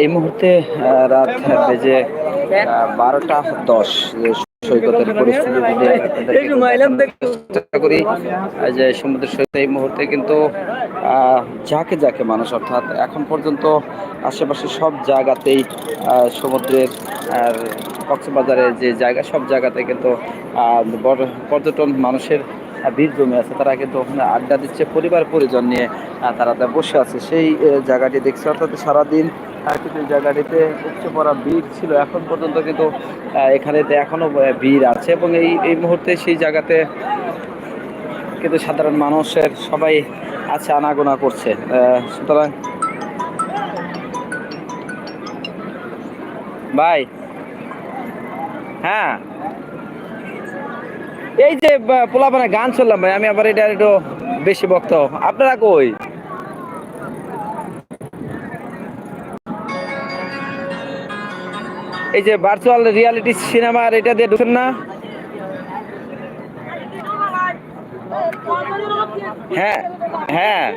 এই মুহূর্তে রাত বেজে বারোটা দশ। সৈকতের পরিস্থিতি করি যে সমুদ্র সৈকত এই মুহূর্তে কিন্তু যাকে যাকে মানুষ অর্থাৎ এখন পর্যন্ত আশেপাশে সব জায়গাতেই সমুদ্রের আর কক্সবাজারের যে জায়গা সব জায়গাতে কিন্তু আহ, পর্যটন মানুষের ভিড় জমে আছে। তারা কিন্তু ওখানে আড্ডা দিচ্ছে পরিবার পরিজন নিয়ে তারা বসে আছে। সেই জায়গাটি দেখছে অর্থাৎ সারাদিন কিন্তু জায়গাটিতে উপচে পড়া ভিড় ছিল। এখন পর্যন্ত কিন্তু এখনও আহ, ভিড় আছে এবং এই এই মুহূর্তে সেই জায়গাতে কিন্তু সাধারণ মানুষের সবাই আছে আনাগোনা করছে। সুতরাং ভাই হ্যাঁ। এই যে পোলাপানে গান শুনলাম ভাই আমি আবার এটা একটু বেশি বক্ত আপনারা কই? এই যে ভার্চুয়াল রিয়ালিটি সিনেমার এটা দিয়ে ঢুকেন না। হ্যাঁ হ্যাঁ।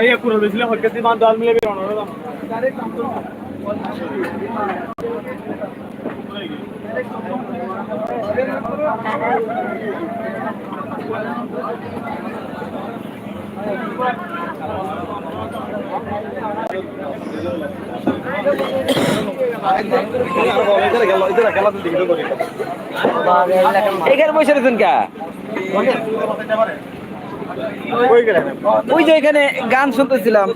এই পুরো বেশি হচ্ছে মান দল মিলে বেরোনো ওই যে এখানে গান শুনতেছিলাম।